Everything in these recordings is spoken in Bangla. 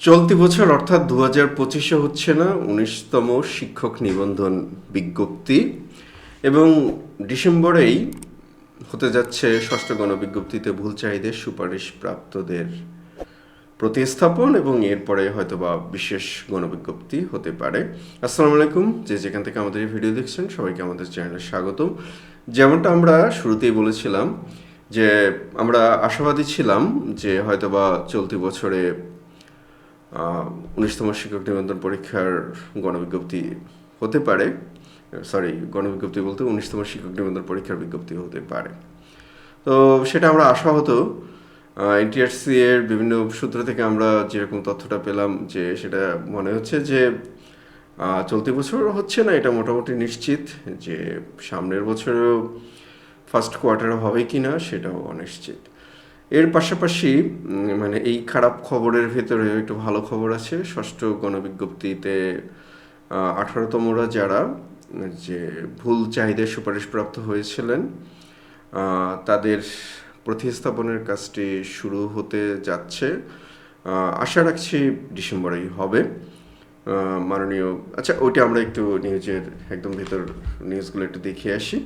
চলতি বছর, অর্থাৎ দু হাজার পঁচিশে হচ্ছে না, উনিশতম শিক্ষক নিবন্ধন বিজ্ঞপ্তি এবং ডিসেম্বরেই হতে যাচ্ছে ষষ্ঠ গণবিজ্ঞপ্তিতে ভুল চাহিদা সুপারিশ প্রাপ্তদের প্রতিস্থাপন এবং এরপরে হয়তোবা বিশেষ গণবিজ্ঞপ্তি হতে পারে। আসসালামু আলাইকুম, যে যেখান থেকে আমাদের এই ভিডিও দেখছেন, সবাইকে আমাদের চ্যানেলে স্বাগত যেমনটা আমরা শুরুতেই বলেছিলাম যে আমরা আশাবাদী ছিলাম যে হয়তোবা চলতি বছরে উনিশতম শিক্ষক নিবন্ধন পরীক্ষার গণবিজ্ঞপ্তি হতে পারে সরি গণবিজ্ঞপ্তি বলতে উনিশতম শিক্ষক নিবন্ধন পরীক্ষার বিজ্ঞপ্তি হতে পারে। তো সেটা আমরা আশা হতো এনটিআরসি এর বিভিন্ন সূত্র থেকে আমরা যেরকম তথ্যটা পেলাম যে সেটা মনে হচ্ছে যে চলতি বছর হচ্ছে না, এটা মোটামুটি নিশ্চিত যে সামনের বছরেও ফার্স্ট কোয়ার্টারে হবে কি না সেটাও অনিশ্চিত। এর পাশাপাশি মানে এই খারাপ খবরের ভেতরে একটু ভালো খবর আছে, ষষ্ঠ গণবিজ্ঞপ্তিতে আঠারোতমরা যারা যে ভুল চাহিদায় সুপারিশপ্রাপ্ত হয়েছিলেন তাদের প্রতিস্থাপনের কাজটি শুরু হতে যাচ্ছে আশা রাখছি ডিসেম্বরেই হবে মাননীয় আচ্ছা ওইটা আমরা একটু নিউজের একদম ভেতর নিউজগুলো একটু দেখিয়ে আসি।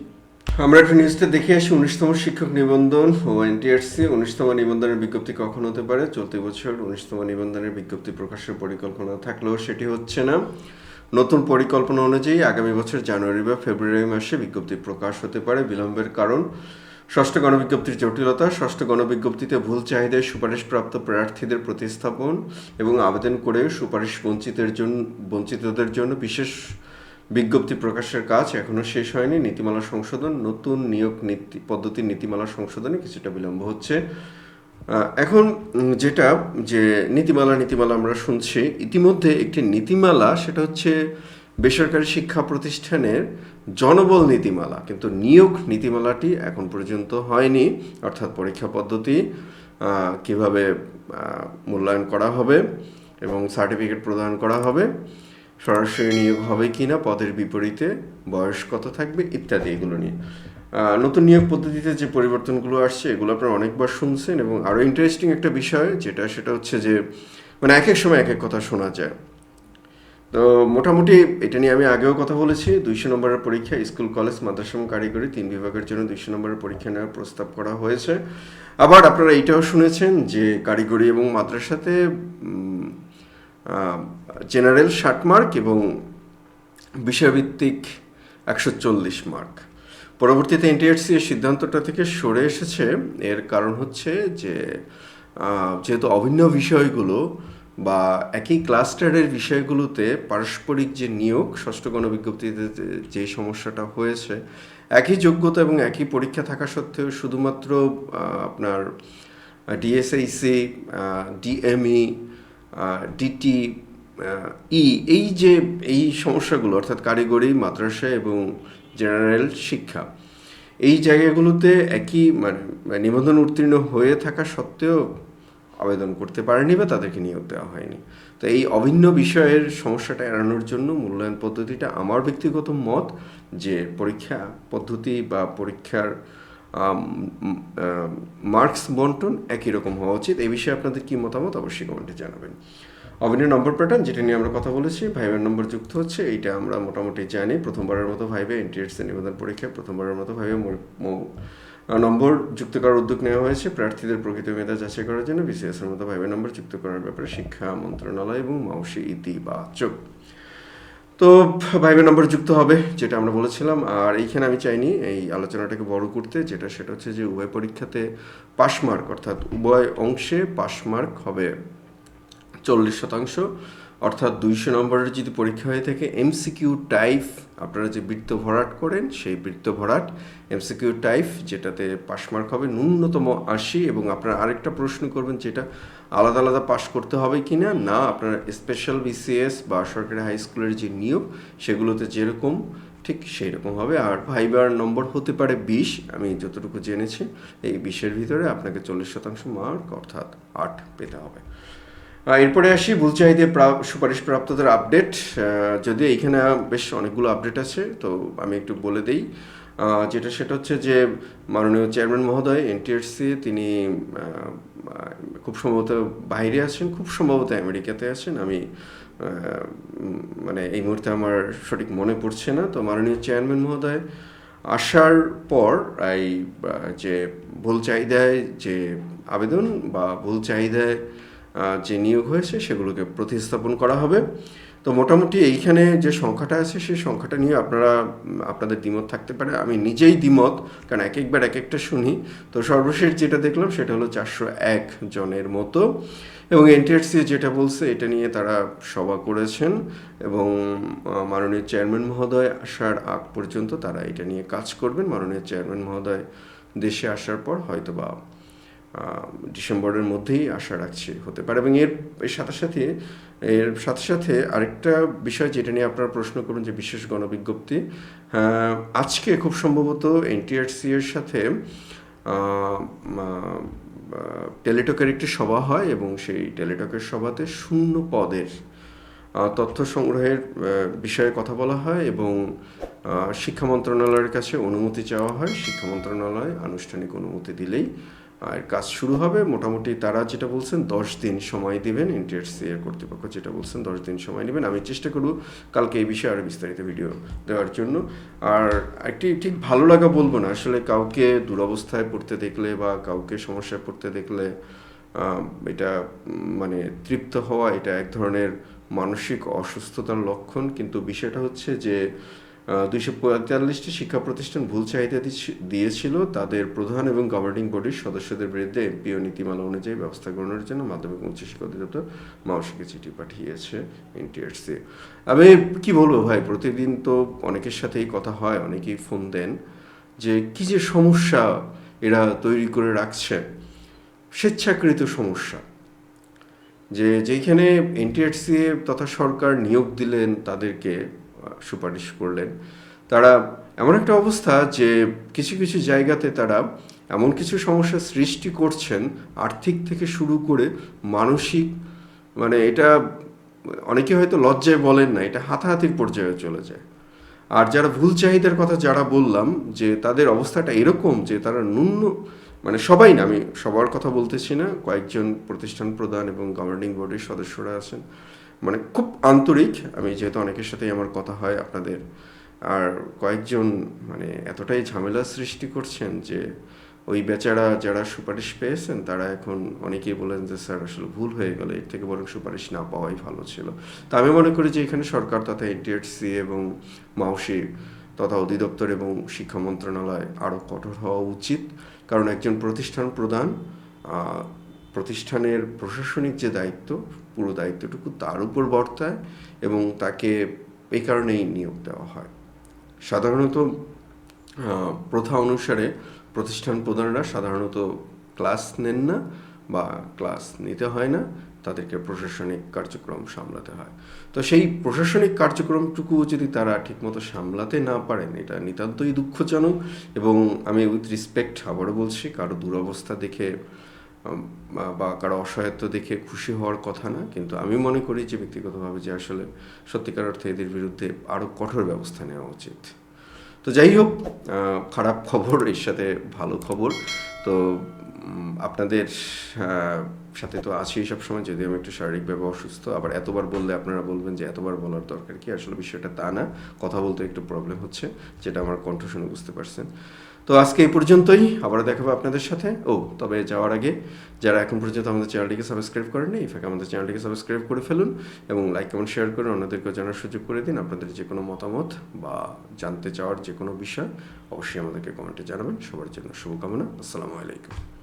আমরা একটু নিউজটা দেখে আসি, উনিশতম শিক্ষক নিবন্ধন ও এনটিআরসি উনিশতম নিবন্ধনের বিজ্ঞপ্তি কখন হতে পারে? চলতি বছর উনিশতম নিবন্ধনের বিজ্ঞপ্তি প্রকাশের পরিকল্পনা থাকলেও সেটি হচ্ছে না। নতুন পরিকল্পনা অনুযায়ী আগামী বছর জানুয়ারি বা ফেব্রুয়ারি মাসে বিজ্ঞপ্তি প্রকাশ হতে পারে বিলম্বের কারণ। ষষ্ঠ গণবিজ্ঞপ্তির জটিলতা, ষষ্ঠ গণবিজ্ঞপ্তিতে ভুল চাহিদায় সুপারিশপ্রাপ্ত প্রার্থীদের প্রতিস্থাপন এবং আবেদন করে সুপারিশ বঞ্চিতের জন্য বঞ্চিতদের জন্য বিশেষ বিজ্ঞপ্তি প্রকাশের কাজ এখনও শেষ হয়নি। নীতিমালা সংশোধন, নতুন নিয়োগ নীতি পদ্ধতির নীতিমালা সংশোধনে কিছুটা বিলম্ব হচ্ছে। এখন যেটা যে নীতিমালা নীতিমালা আমরা শুনছি, ইতিমধ্যে একটি নীতিমালা, সেটা হচ্ছে বেসরকারি শিক্ষা প্রতিষ্ঠানের জনবল নীতিমালা। কিন্তু নিয়োগ নীতিমালাটি এখন পর্যন্ত হয়নি, অর্থাৎ পরীক্ষা পদ্ধতি কীভাবে মূল্যায়ন করা হবে এবং সার্টিফিকেট প্রদান করা হবে। সরাসরি নিয়োগ হবে কি না পদের বিপরীতে, বয়স কত থাকবে, ইত্যাদি এগুলো নিয়ে। নতুন নিয়োগ পদ্ধতিতে যে পরিবর্তনগুলো আসছে, এগুলো আপনারা অনেকবার শুনছেন এবং আরও ইন্টারেস্টিং একটা বিষয়, যেটা সেটা হচ্ছে যে মানে এক এক সময় এক এক কথা শোনা যায়। তো মোটামুটি এটা নিয়ে আমি আগেও কথা বলেছি, দুইশো নম্বরের পরীক্ষা, স্কুল, কলেজ, মাদ্রাসা কারিগরি, তিন বিভাগের জন্য দুইশো নম্বরের পরীক্ষা নেওয়ার প্রস্তাব করা হয়েছে। আবার আপনারা এইটাও শুনেছেন যে, কারিগরি এবং মাদ্রাসাতে জেনারেল ষাট মার্ক এবং বিষয়ভিত্তিক একশো চল্লিশ মার্ক। পরবর্তীতে এনটিআরসি এর সিদ্ধান্তটা থেকে সরে এসেছে। এর কারণ হচ্ছে যে যেহেতু অভিন্ন বিষয়গুলো বা একই ক্লাস্টারের বিষয়গুলোতে পারস্পরিক যে নিয়োগ, ষষ্ঠ গণবিজ্ঞপ্তিতে যে- সমস্যাটা হয়েছে, একই যোগ্যতা এবং একই পরীক্ষা থাকা সত্ত্বেও শুধুমাত্র আপনার ডিএসআইসি ডিএমই ডিটি ই, এই যে, এই সমস্যাগুলো, অর্থাৎ কারিগরি, মাদ্রাসা এবং জেনারেল শিক্ষা, এই জায়গাগুলোতে একই মানে নিবন্ধন উত্তীর্ণ হয়ে থাকা সত্ত্বেও আবেদন করতে পারেনি বা তাদেরকে নিয়োগ দেওয়া হয়নি। তো এই অভিন্ন বিষয়ের সমস্যাটা এড়ানোর জন্য মূল্যায়ন পদ্ধতিটা আমার ব্যক্তিগত মত যে পরীক্ষা পদ্ধতি বা পরীক্ষার মার্কস বন্টন একই রকম হওয়া উচিত। এই বিষয়ে আপনাদের কী মতামত অবশ্যই কমেন্টে জানাবেন। অভিনয় নম্বর প্যাটার্ন যেটা নিয়ে আমরা কথা বলেছি, ভাইবের নম্বর যুক্ত হচ্ছে, এইটা আমরা মোটামুটি জানি। প্রথমবারের মতো ভাইবে এনটিএসসি নিবেদন পরীক্ষায় প্রথমবারের মতো ভাইবে নম্বর যুক্ত করার উদ্যোগ নেওয়া হয়েছে। প্রার্থীদের প্রকৃত মেধা যাচাই করার জন্য বিসিএস এর মতো ভাইবে নম্বর যুক্ত করার ব্যাপারে শিক্ষা মন্ত্রণালয় এবং মাউসি ইতিবাচক। তো ভাইবে নম্বর যুক্ত হবে, যেটা আমরা বলেছিলাম। আর এইখানে আমি চাইনি এই আলোচনাটাকে বড় করতে, যেটা সেটা হচ্ছে যে উভয় পরীক্ষাতে পাস মার্ক, অর্থাৎ উভয় অংশে পাস মার্ক হবে। চল্লিশ শতাংশ, অর্থাৎ দুইশো নম্বরের যদি পরীক্ষা হয়ে থাকে এমসিকিউ টাইপ আপনারা যে বৃত্ত ভরাট করেন, সেই বৃত্ত ভরাট এমসিকিউ টাইপ যেটাতে পাস মার্ক হবে ন্যূনতম আশি এবং আপনারা আরেকটা প্রশ্ন করবেন যেটা আলাদা আলাদা পাশ করতে হবে কি না না আপনারা স্পেশাল বিসিএস বা সরকারি হাই স্কুলের যে নিয়োগ, সেগুলোতে যেরকম, ঠিক সেই রকম হবে। আর ভাইবার নম্বর হতে পারে বিশ, আমি যতটুকু জেনেছি, এই বিশের ভিতরে আপনাকে চল্লিশ শতাংশ মার্ক, অর্থাৎ আট পেতে হবে। এরপরে আসি ভুল চাহিদা প্রা- সুপারিশ প্রাপ্তদের আপডেট যদিও এইখানে বেশ অনেকগুলো আপডেট আছে, তো আমি একটু বলে দেই। যেটা সেটা হচ্ছে যে মাননীয় চেয়ারম্যান মহোদয়, এনটিআরসি, তিনি খুব সম্ভবত বাইরে আছেন, খুব সম্ভবত আমেরিকাতে আছেন। আমি মানে এই মুহূর্তে আমার সঠিক মনে পড়ছে না। তো মাননীয় চেয়ারম্যান মহোদয়, আসার পর এই যে ভুল চাহিদায় যে আবেদন বা ভুল চাহিদায় যে নিয়োগ হয়েছে সেগুলোকে প্রতিস্থাপন করা হবে। তো মোটামুটি এইখানে যে সংখ্যাটা আছে, সেই সংখ্যাটা নিয়ে আপনারা আপনাদের দ্বিমত থাকতে পারে। আমি নিজেই দ্বিমত, কারণ এক একবার এক একটা শুনি। তো সর্বশেষ যেটা দেখলাম, সেটা হলো চারশো এক জনের মতো। এবং এনটিআরসি যেটা বলছে, এটা নিয়ে তারা সভা করেছেন। এবং মাননীয় চেয়ারম্যান মহোদয় আসার আগ পর্যন্ত তারা এটা নিয়ে কাজ করবেন। মাননীয় চেয়ারম্যান মহোদয় দেশে আসার পর হয়তোবা ডিসেম্বরের মধ্যেই আশা রাখছি হতে পারে। এবং এর এর সাথে সাথে এর সাথে সাথে আরেকটা বিষয় যেটা নিয়ে আপনারা প্রশ্ন করুন যে বিশেষ গণবিজ্ঞপ্তি হ্যাঁ, আজকে খুব সম্ভবত এনটিআরসি এর সাথে টেলিটকের একটি সভা হয় এবং সেই টেলিটকের সভাতে শূন্য পদের তথ্য সংগ্রহের বিষয়ে কথা বলা হয় এবং শিক্ষা মন্ত্রণালয়ের কাছে অনুমতি চাওয়া হয়। শিক্ষা মন্ত্রণালয় আনুষ্ঠানিক অনুমতি দিলেই আর কাজ শুরু হবে, মোটামুটি তারা যেটা বলছেন, দশ দিন সময় দেবেন এনটিআরসি এর কর্তৃপক্ষ যেটা বলছেন, দশ দিন সময় নেবেন। আমি চেষ্টা করব কালকে এই বিষয়ে আরও বিস্তারিত ভিডিও দেওয়ার জন্য। আর একটি ঠিক ভালো লাগা বলব না, আসলে কাউকে দুরবস্থায় পড়তে দেখলে বা কাউকে সমস্যায় পড়তে দেখলে এটা মানে তৃপ্ত হওয়া, এটা এক ধরনের মানসিক অসুস্থতার লক্ষণ। কিন্তু বিষয়টা হচ্ছে যে দুইশো পঁয়তাল্লিশটি শিক্ষা প্রতিষ্ঠান ভুল চাহিদা দিয়েছিল। তাদের প্রধান এবং গভর্নিং বডির সদস্যদের বিরুদ্ধে এমপিও নীতিমালা অনুযায়ী ব্যবস্থা গ্রহণের জন্য মাধ্যমিক এবং উচ্চ শিক্ষা অধিদপ্তর মাওসিকে চিঠি পাঠিয়েছে এনটিআরসি আমি কি বলব ভাই, প্রতিদিন তো অনেকের সাথেই কথা হয়, অনেকেই ফোন দেন যে কি যে সমস্যা এরা তৈরি করে রাখছে। স্বেচ্ছাকৃত সমস্যা। যে যেখানে এনটিআরসি তথা সরকার নিয়োগ দিলেন তাদেরকে সুপারিশ করলেন। তারা এমন একটা অবস্থা যে কিছু কিছু জায়গাতে তারা এমন কিছু সমস্যা সৃষ্টি করছেন আর্থিক থেকে শুরু করে মানসিক মানে এটা অনেকে হয়তো লজ্জায় বলেন না, এটা হাতাহাতির পর্যায়ে চলে যায়। আর যারা ভুল চাহিদার কথা যারা বললাম যে তাদের অবস্থাটা এরকম যে তারা ন্যূন মানে সবাই না, আমি সবার কথা বলতেছি না, কয়েকজন প্রতিষ্ঠান প্রধান এবং গভর্নিং বডির সদস্যরা আছেন। মানে খুব আন্তরিক। আমি যেহেতু অনেকের সাথেই আমার কথা হয় আপনাদের। আর কয়েকজন মানে এতটাই ঝামেলা সৃষ্টি করছেন যে ওই বেচারা যারা সুপারিশ পেয়েছেন, তারা এখন অনেকেই বলেন যে, স্যার, আসলে ভুল হয়ে গেল। এর থেকে বরং সুপারিশ না পাওয়াই ভালো ছিল। তা আমি মনে করি যে, এখানে সরকার তথা এনটিএসসি এবং মাউসি তথা অধিদপ্তর এবং শিক্ষা মন্ত্রণালয় আরও কঠোর হওয়া উচিত। কারণ একজন প্রতিষ্ঠান প্রধান প্রতিষ্ঠানের প্রশাসনিক যে দায়িত্ব, পুরো দায়িত্বটুকু তার উপর বর্তায় এবং তাকে এই কারণেই নিয়োগ দেওয়া হয়। সাধারণত প্রথা অনুসারে প্রতিষ্ঠান প্রধানরা সাধারণত ক্লাস নেন না বা ক্লাস নিতে হয় না, তাদেরকে প্রশাসনিক কার্যক্রম সামলাতে হয়। তো সেই প্রশাসনিক কার্যক্রমটুকু যদি তারা ঠিকমতো সামলাতে না পারেন, এটা নিতান্তই দুঃখজনক এবং আমি উইথ রেসপেক্ট আবারও বলছি, কারও দুরবস্থা দেখে বা- কারও অসহায়ত্ব দেখে খুশি হওয়ার কথা না, কিন্তু আমি মনে করি যে ব্যক্তিগতভাবে যে আসলে সত্যিকার অর্থে এদের বিরুদ্ধে আরও কঠোর ব্যবস্থা নেওয়া উচিত। তো যাই হোক খারাপ খবর, এর সাথে ভালো খবর। তো আপনাদের সাথে তো আছি সব সময় যদি আমি একটু শারীরিকভাবে অসুস্থ, আবার এতবার বললে আপনারা বলবেন যে এতবার বলার দরকার কি? আসলে বিষয়টা তা না। কথা বলতে একটু প্রবলেম হচ্ছে, যেটা আমার কণ্ঠ শুনে বুঝতে পারছেন। তো আজকে এই পর্যন্তই আবার দেখাবো আপনাদের সাথে। ও, তবে যাওয়ার আগে, যারা এখন পর্যন্ত আমাদের চ্যানেলটিকে সাবস্ক্রাইব করেননি এই ফাঁকে আমাদের চ্যানেলটিকে সাবস্ক্রাইব করে ফেলুন এবং লাইক কমেন্ট শেয়ার করে অন্যদেরকে জানার সুযোগ করে দিন। আপনাদের যে কোনো মতামত বা জানতে চাওয়ার যে কোনো বিষয়, অবশ্যই আমাদেরকে কমেন্টে জানাবেন। সবার জন্য শুভকামনা। আসসালামু আলাইকুম।